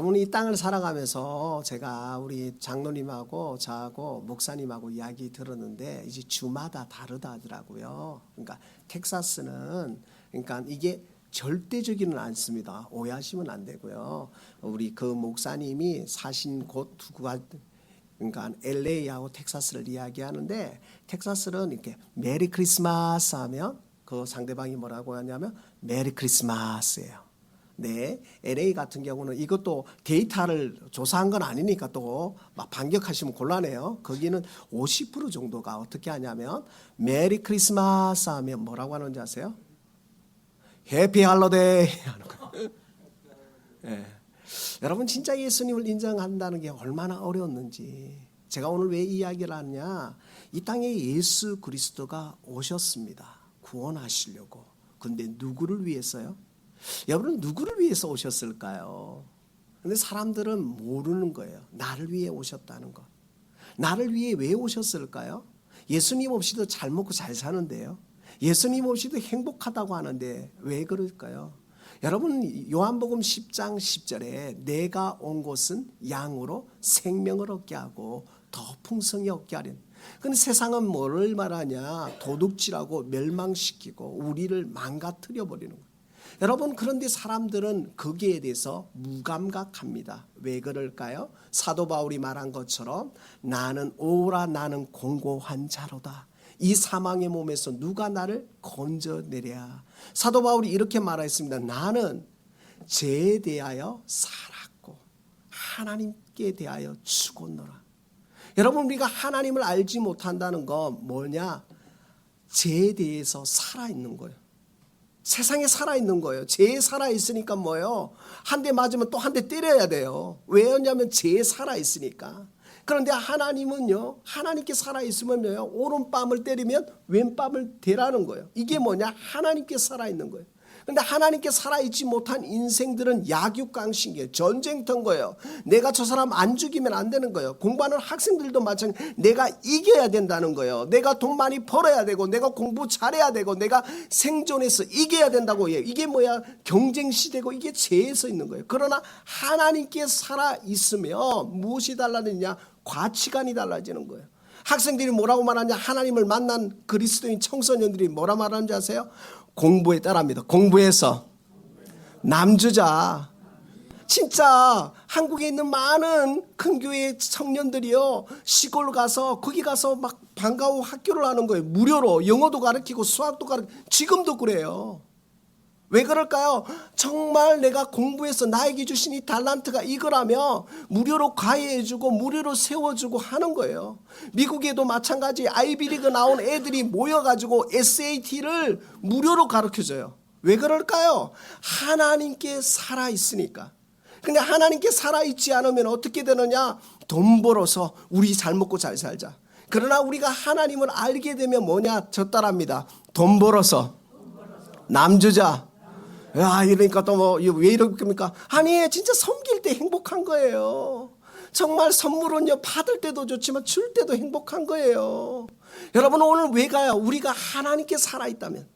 여러분 이 땅을 살아가면서 제가 우리 장로님하고 저하고 목사님하고 이야기 들었는데 이제 주마다 다르다 하더라고요. 그러니까 텍사스는 그러니까 이게 절대적이는 않습니다. 오해하시면 안 되고요. 우리 그 목사님이 사신 곳 두가 그러니까 LA하고 텍사스를 이야기하는데 텍사스는 이렇게 메리 크리스마스 하면 그 상대방이 뭐라고 하냐면 메리 크리스마스예요. 네, LA 같은 경우는 이것도 데이터를 조사한 건 아니니까 또 막 반격하시면 곤란해요. 거기는 50% 정도가 어떻게 하냐면 메리 크리스마스 하면 뭐라고 하는지 아세요? 해피 할로데이 하는 거예요. 예. 여러분 진짜 예수님을 인정한다는 게 얼마나 어려웠는지 제가 오늘 왜 이야기를 하냐 이 땅에 예수 그리스도가 오셨습니다 구원하시려고 근데 누구를 위해서요? 여러분 누구를 위해서 오셨을까요? 근데 사람들은 모르는 거예요 나를 위해 오셨다는 것 나를 위해 왜 오셨을까요? 예수님 없이도 잘 먹고 잘 사는데요 예수님 없이도 행복하다고 하는데 왜 그럴까요? 여러분 요한복음 10장 10절에 내가 온 곳은 양으로 생명을 얻게 하고 더 풍성히 얻게 하려. 근데 세상은 뭐를 말하냐? 도둑질하고 멸망시키고 우리를 망가뜨려 버리는 거예요. 여러분 그런데 사람들은 거기에 대해서 무감각합니다. 왜 그럴까요? 사도 바울이 말한 것처럼 나는 오라 나는 공고한 자로다. 이 사망의 몸에서 누가 나를 건져내랴. 사도 바울이 이렇게 말했습니다. 나는 죄에 대하여 살았고 하나님께 대하여 죽었노라. 여러분 우리가 하나님을 알지 못한다는 건 뭐냐? 죄에 대해서 살아 있는 거예요. 세상에 살아 있는 거예요. 죄에 살아 있으니까 뭐예요? 한 대 맞으면 또 한 대 때려야 돼요. 왜냐면 죄에 살아 있으니까. 그런데 하나님은요, 하나님께 살아있으면요, 오른뺨을 때리면 왼뺨을 대라는 거예요. 이게 뭐냐? 하나님께 살아있는 거예요. 근데 하나님께 살아있지 못한 인생들은 약육강식이에요. 전쟁터인 거예요. 내가 저 사람 안 죽이면 안 되는 거예요. 공부하는 학생들도 마찬가지. 내가 이겨야 된다는 거예요. 내가 돈 많이 벌어야 되고, 내가 공부 잘해야 되고, 내가 생존해서 이겨야 된다고 해요. 이게 뭐야? 경쟁 시대고 이게 죄에서 있는 거예요. 그러나 하나님께 살아있으면 무엇이 달라지냐? 가치관이 달라지는 거예요. 학생들이 뭐라고 말하냐? 하나님을 만난 그리스도인 청소년들이 뭐라 말하는지 아세요? 공부에 따라합니다. 공부해서 남주자. 진짜 한국에 있는 많은 큰 교회 청년들이요 시골 가서 거기 가서 막 방과후 학교를 하는 거예요 무료로 영어도 가르치고 수학도 가르치고 지금도 그래요 왜 그럴까요? 정말 내가 공부해서 나에게 주신 이 달란트가 이거라며 무료로 과외해주고 무료로 세워주고 하는 거예요. 미국에도 마찬가지 아이비리그 나온 애들이 모여가지고 SAT를 무료로 가르쳐줘요. 왜 그럴까요? 하나님께 살아있으니까. 근데 하나님께 살아있지 않으면 어떻게 되느냐? 돈 벌어서 우리 잘 먹고 잘 살자. 그러나 우리가 하나님을 알게 되면 뭐냐? 저 따라합니다. 돈 벌어서 남주자. 야, 이러니까 또 뭐, 왜 이럽니까? 아니, 진짜 섬길 때 행복한 거예요. 정말 선물은요, 받을 때도 좋지만 줄 때도 행복한 거예요. 여러분, 오늘 왜 가요? 우리가 하나님께 살아있다면.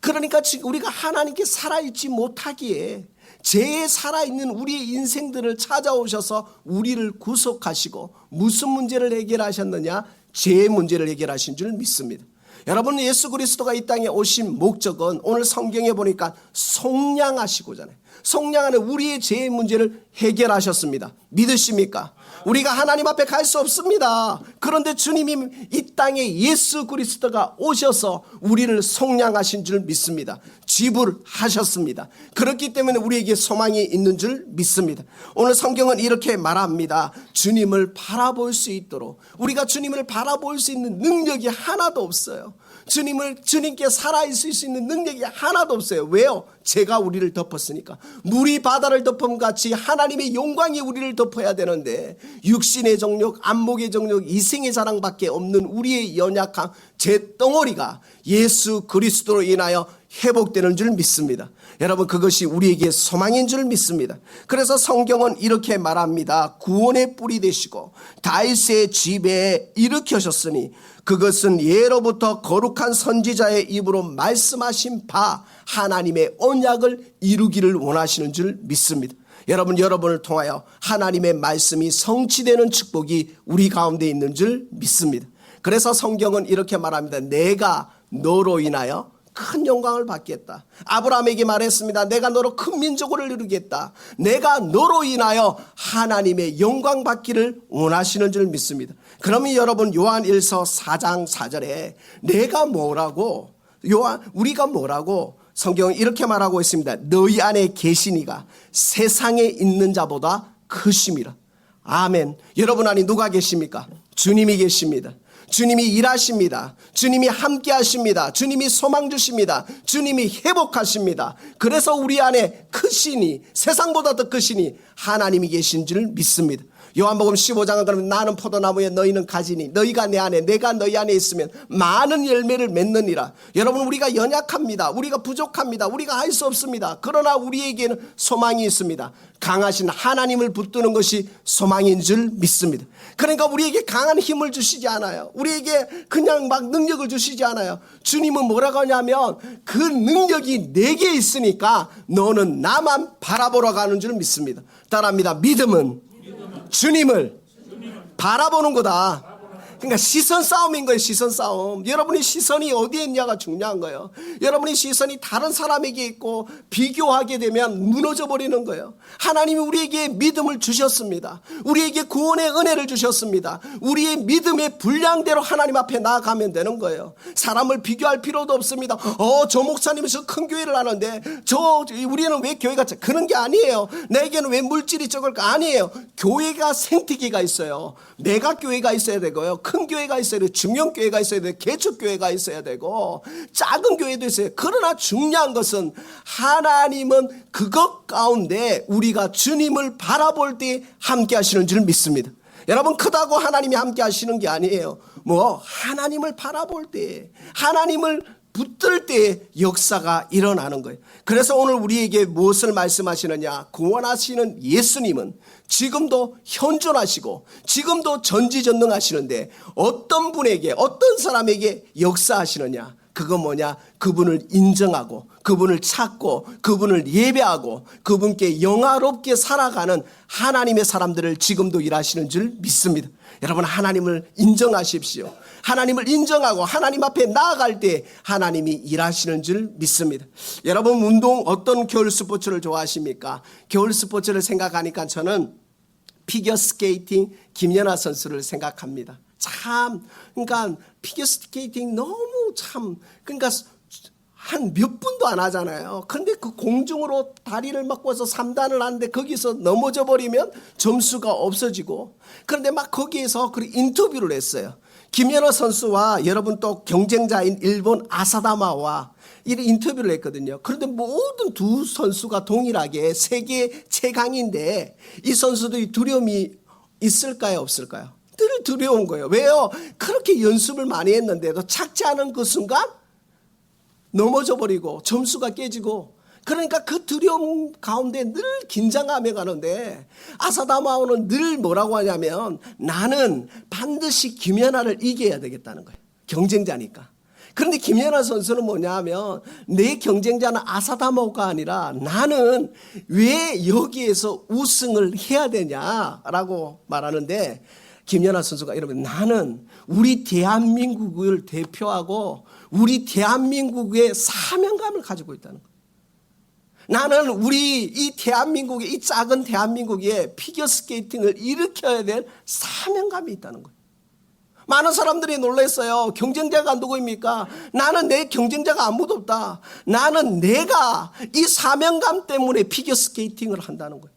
그러니까 지금 우리가 하나님께 살아있지 못하기에 죄에 살아있는 우리의 인생들을 찾아오셔서 우리를 구속하시고 무슨 문제를 해결하셨느냐? 죄의 문제를 해결하신 줄 믿습니다. 여러분 예수 그리스도가 이 땅에 오신 목적은 오늘 성경에 보니까 속량하시고잖아요. 속량하는 우리의 죄의 문제를 해결하셨습니다. 믿으십니까? 우리가 하나님 앞에 갈 수 없습니다. 그런데 주님이 이 땅에 예수 그리스도가 오셔서 우리를 속량하신 줄 믿습니다. 지불하셨습니다. 그렇기 때문에 우리에게 소망이 있는 줄 믿습니다. 오늘 성경은 이렇게 말합니다. 주님을 바라볼 수 있도록 우리가 주님을 바라볼 수 있는 능력이 하나도 없어요. 주님을 주님께 살아 있을 수 있는 능력이 하나도 없어요. 왜요? 제가 우리를 덮었으니까. 물이 바다를 덮음 같이 하나님의 영광이 우리를 덮어야 되는데 육신의 정욕, 안목의 정욕, 이생의 자랑밖에 없는 우리의 연약함, 제 덩어리가 예수 그리스도로 인하여 회복되는 줄 믿습니다. 여러분 그것이 우리에게 소망인 줄 믿습니다. 그래서 성경은 이렇게 말합니다. 구원의 뿌리 되시고 다윗의 집에 일으켜셨으니 그것은 예로부터 거룩한 선지자의 입으로 말씀하신 바 하나님의 언약을 이루기를 원하시는 줄 믿습니다. 여러분 여러분을 통하여 하나님의 말씀이 성취되는 축복이 우리 가운데 있는 줄 믿습니다. 그래서 성경은 이렇게 말합니다. 내가 너로 인하여 큰 영광을 받겠다. 아브라함에게 말했습니다. 내가 너로 큰 민족을 이루겠다. 내가 너로 인하여 하나님의 영광 받기를 원하시는 줄 믿습니다. 그러면 여러분 요한 1서 4장 4절에 내가 뭐라고 요한 우리가 뭐라고 성경은 이렇게 말하고 있습니다. 너희 안에 계시니가 세상에 있는 자보다 크심이라. 아멘. 여러분 안에 누가 계십니까? 주님이 계십니다. 주님이 일하십니다. 주님이 함께 하십니다. 주님이 소망 주십니다. 주님이 회복하십니다. 그래서 우리 안에 크시니 세상보다 더 크시니 하나님이 계신 줄 믿습니다. 요한복음 15장은 그러면 나는 포도나무에 너희는 가지니 너희가 내 안에 내가 너희 안에 있으면 많은 열매를 맺느니라. 여러분 우리가 연약합니다. 우리가 부족합니다. 우리가 할 수 없습니다. 그러나 우리에게는 소망이 있습니다. 강하신 하나님을 붙드는 것이 소망인 줄 믿습니다. 그러니까 우리에게 강한 힘을 주시지 않아요. 우리에게 그냥 막 능력을 주시지 않아요. 주님은 뭐라고 하냐면 그 능력이 내게 있으니까 너는 나만 바라보러 가는 줄 믿습니다. 따라합니다. 믿음은 주님을 바라보는 거다. 그러니까 시선 싸움인 거예요, 시선 싸움. 여러분의 시선이 어디에 있냐가 중요한 거예요. 여러분의 시선이 다른 사람에게 있고 비교하게 되면 무너져 버리는 거예요. 하나님이 우리에게 믿음을 주셨습니다. 우리에게 구원의 은혜를 주셨습니다. 우리의 믿음의 분량대로 하나님 앞에 나아가면 되는 거예요. 사람을 비교할 필요도 없습니다. 어, 저 목사님이 저큰 교회를 하는데 저 우리는 왜 교회가 작- 그런 게 아니에요. 내게는 왜 물질이 적을까 아니에요. 교회가 생태계가 있어요. 메가 교회가 있어야 되고요. 큰 교회가 있어야 되고 중형 교회가 있어야 되고 개척 교회가 있어야 되고 작은 교회도 있어요. 그러나 중요한 것은 하나님은 그것 가운데 우리가 주님을 바라볼 때 함께 하시는 줄 믿습니다. 여러분 크다고 하나님이 함께 하시는 게 아니에요. 뭐 하나님을 바라볼 때 하나님을 붙들 때 역사가 일어나는 거예요. 그래서 오늘 우리에게 무엇을 말씀하시느냐? 구원하시는 예수님은 지금도 현존하시고 지금도 전지전능하시는데 어떤 분에게 어떤 사람에게 역사하시느냐? 그건 뭐냐? 그분을 인정하고 그분을 찾고 그분을 예배하고 그분께 영화롭게 살아가는 하나님의 사람들을 지금도 일하시는 줄 믿습니다. 여러분 하나님을 인정하십시오. 하나님을 인정하고 하나님 앞에 나아갈 때 하나님이 일하시는 줄 믿습니다. 여러분 운동 어떤 겨울 스포츠를 좋아하십니까? 겨울 스포츠를 생각하니까 저는 피겨 스케이팅 김연아 선수를 생각합니다. 참 그러니까 피겨 스케이팅 너무 참 그러니까 한 몇 분도 안 하잖아요. 근데 그 공중으로 다리를 막고서 3단을 하는데 거기서 넘어져 버리면 점수가 없어지고 그런데 막 거기에서 그 인터뷰를 했어요. 김연아 선수와 여러분 또 경쟁자인 일본 아사다마와 이런 인터뷰를 했거든요. 그런데 모든 두 선수가 동일하게 세계 최강인데 이 선수들이 두려움이 있을까요, 없을까요? 늘 두려운 거예요. 왜요? 그렇게 연습을 많이 했는데도 착지 않은 그 순간 넘어져 버리고 점수가 깨지고 그러니까 그 두려움 가운데 늘 긴장감에 가는데 아사다마오는 늘 뭐라고 하냐면 나는 반드시 김연아를 이겨야 되겠다는 거예요. 경쟁자니까. 그런데 김연아 선수는 뭐냐면 내 경쟁자는 아사다마오가 아니라 나는 왜 여기에서 우승을 해야 되냐라고 말하는데 김연아 선수가 이러면 나는 우리 대한민국을 대표하고 우리 대한민국의 사명감을 가지고 있다는 거예요. 나는 우리 이 대한민국의 이 작은 대한민국에 피겨 스케이팅을 일으켜야 될 사명감이 있다는 거예요. 많은 사람들이 놀랐어요. 경쟁자가 누구입니까? 나는 내 경쟁자가 아무도 없다. 나는 내가 이 사명감 때문에 피겨 스케이팅을 한다는 거예요.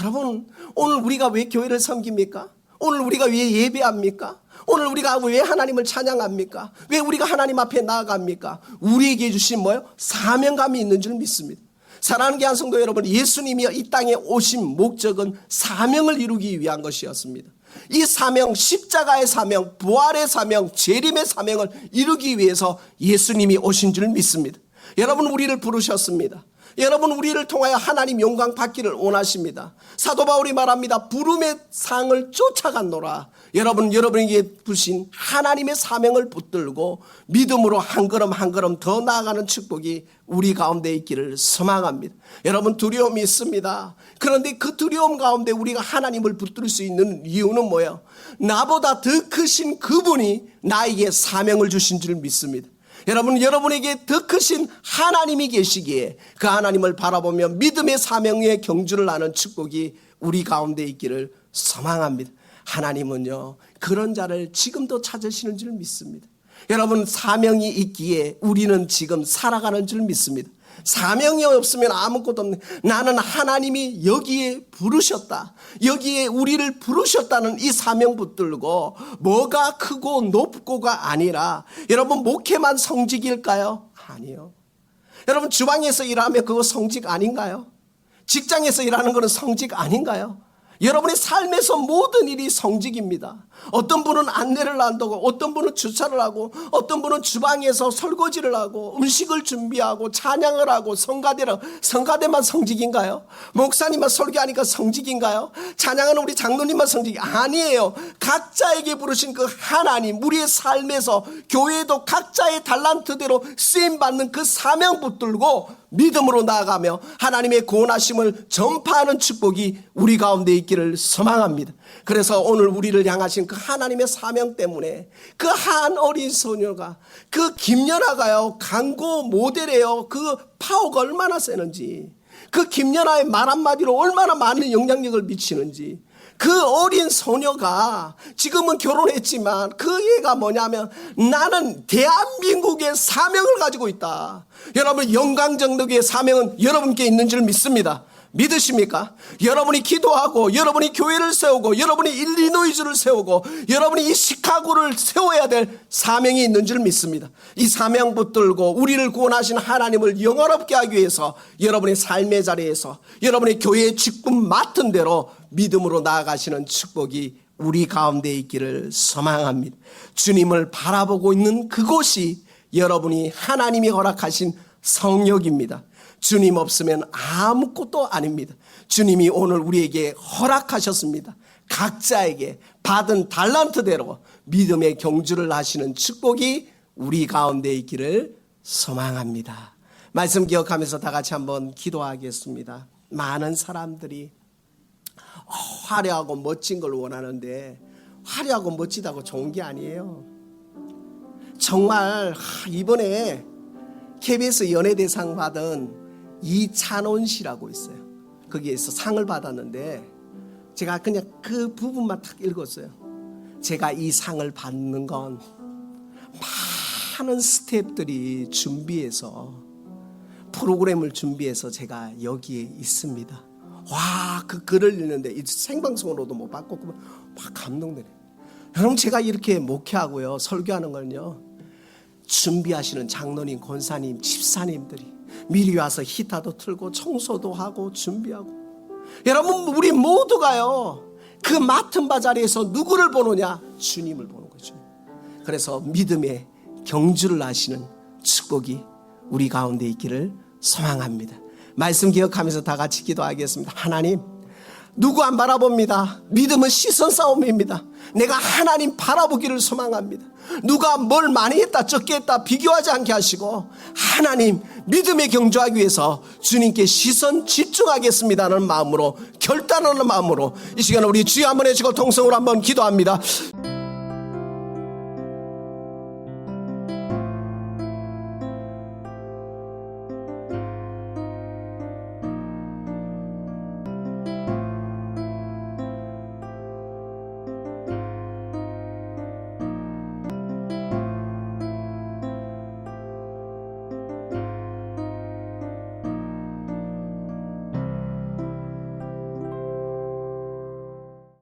여러분, 오늘 우리가 왜 교회를 섬깁니까? 오늘 우리가 왜 예배합니까? 오늘 우리가 왜 하나님을 찬양합니까? 왜 우리가 하나님 앞에 나아갑니까? 우리에게 주신 뭐요? 사명감이 있는 줄 믿습니다. 사랑하는 귀한 성도 여러분, 예수님이 이 땅에 오신 목적은 사명을 이루기 위한 것이었습니다. 이 사명, 십자가의 사명, 부활의 사명, 재림의 사명을 이루기 위해서 예수님이 오신 줄 믿습니다. 여러분 우리를 부르셨습니다. 여러분 우리를 통하여 하나님 영광 받기를 원하십니다. 사도 바울이 말합니다. 부름의 상을 쫓아갔노라. 여러분 여러분에게 부신 하나님의 사명을 붙들고 믿음으로 한 걸음 한 걸음 더 나아가는 축복이 우리 가운데 있기를 소망합니다. 여러분 두려움이 있습니다. 그런데 그 두려움 가운데 우리가 하나님을 붙들 수 있는 이유는 뭐예요? 나보다 더 크신 그분이 나에게 사명을 주신 줄 믿습니다. 여러분, 여러분에게 더 크신 하나님이 계시기에 그 하나님을 바라보며 믿음의 사명의 경주를 하는 축복이 우리 가운데 있기를 소망합니다. 하나님은요, 그런 자를 지금도 찾으시는 줄 믿습니다. 여러분, 사명이 있기에 우리는 지금 살아가는 줄 믿습니다. 사명이 없으면 아무것도 없는 나는 하나님이 여기에 부르셨다. 여기에 우리를 부르셨다는 이 사명 붙들고 뭐가 크고 높고가 아니라 여러분 목회만 성직일까요? 아니요. 여러분 주방에서 일하면 그거 성직 아닌가요? 직장에서 일하는 것은 성직 아닌가요? 여러분의 삶에서 모든 일이 성직입니다. 어떤 분은 안내를 한다고, 어떤 분은 주차를 하고, 어떤 분은 주방에서 설거지를 하고, 음식을 준비하고, 찬양을 하고, 성가대를, 성가대만 성직인가요? 목사님만 설교하니까 성직인가요? 찬양하는 우리 장로님만 성직이 아니에요. 각자에게 부르신 그 하나님, 우리의 삶에서 교회도 각자의 달란트대로 쓰임받는 그 사명 붙들고 믿음으로 나아가며 하나님의 구원하심을 전파하는 축복이 우리 가운데 있기를 소망합니다. 그래서 오늘 우리를 향하신 그 하나님의 사명 때문에 그 한 어린 소녀가 그 김연아가요 강고 모델이에요. 그 파워가 얼마나 세는지 그 김연아의 말 한마디로 얼마나 많은 영향력을 미치는지 그 어린 소녀가 지금은 결혼했지만 그 얘가 뭐냐면 나는 대한민국의 사명을 가지고 있다. 여러분 영광정덕의 사명은 여러분께 있는 줄 믿습니다. 믿으십니까? 여러분이 기도하고 여러분이 교회를 세우고 여러분이 일리노이즈를 세우고 여러분이 이 시카고를 세워야 될 사명이 있는 줄 믿습니다. 이 사명 붙들고 우리를 구원하신 하나님을 영원롭게 하기 위해서 여러분의 삶의 자리에서 여러분의 교회의 직분 맡은 대로 믿음으로 나아가시는 축복이 우리 가운데 있기를 소망합니다. 주님을 바라보고 있는 그곳이 여러분이 하나님이 허락하신 성역입니다. 주님 없으면 아무것도 아닙니다. 주님이 오늘 우리에게 허락하셨습니다. 각자에게 받은 달란트대로 믿음의 경주를 하시는 축복이 우리 가운데 있기를 소망합니다. 말씀 기억하면서 다 같이 한번 기도하겠습니다. 많은 사람들이 화려하고 멋진 걸 원하는데 화려하고 멋지다고 좋은 게 아니에요. 정말 이번에 KBS 연예대상 받은 이찬원 씨라고 있어요. 거기에서 상을 받았는데 제가 그냥 그 부분만 딱 읽었어요. 제가 이 상을 받는 건 많은 스태프들이 준비해서 프로그램을 준비해서 제가 여기에 있습니다. 와, 그 글을 읽는데 생방송으로도 못 받고 막 감동되네. 여러분 제가 이렇게 목회하고요 설교하는 걸요 준비하시는 장로님, 권사님, 집사님들이 미리 와서 히타도 틀고 청소도 하고 준비하고 여러분 우리 모두가요 그 맡은 바 자리에서 누구를 보느냐 주님을 보는 거죠. 그래서 믿음의 경주를 하시는 축복이 우리 가운데 있기를 소망합니다. 말씀 기억하면서 다 같이 기도하겠습니다. 하나님 누구 안 바라봅니다. 믿음은 시선 싸움입니다. 내가 하나님 바라보기를 소망합니다. 누가 뭘 많이 했다, 적게 했다, 비교하지 않게 하시고, 하나님, 믿음에 경주하기 위해서 주님께 시선 집중하겠습니다는 마음으로, 결단하는 마음으로, 이 시간에 우리 주여 한번 해주고 통성으로 한번 기도합니다.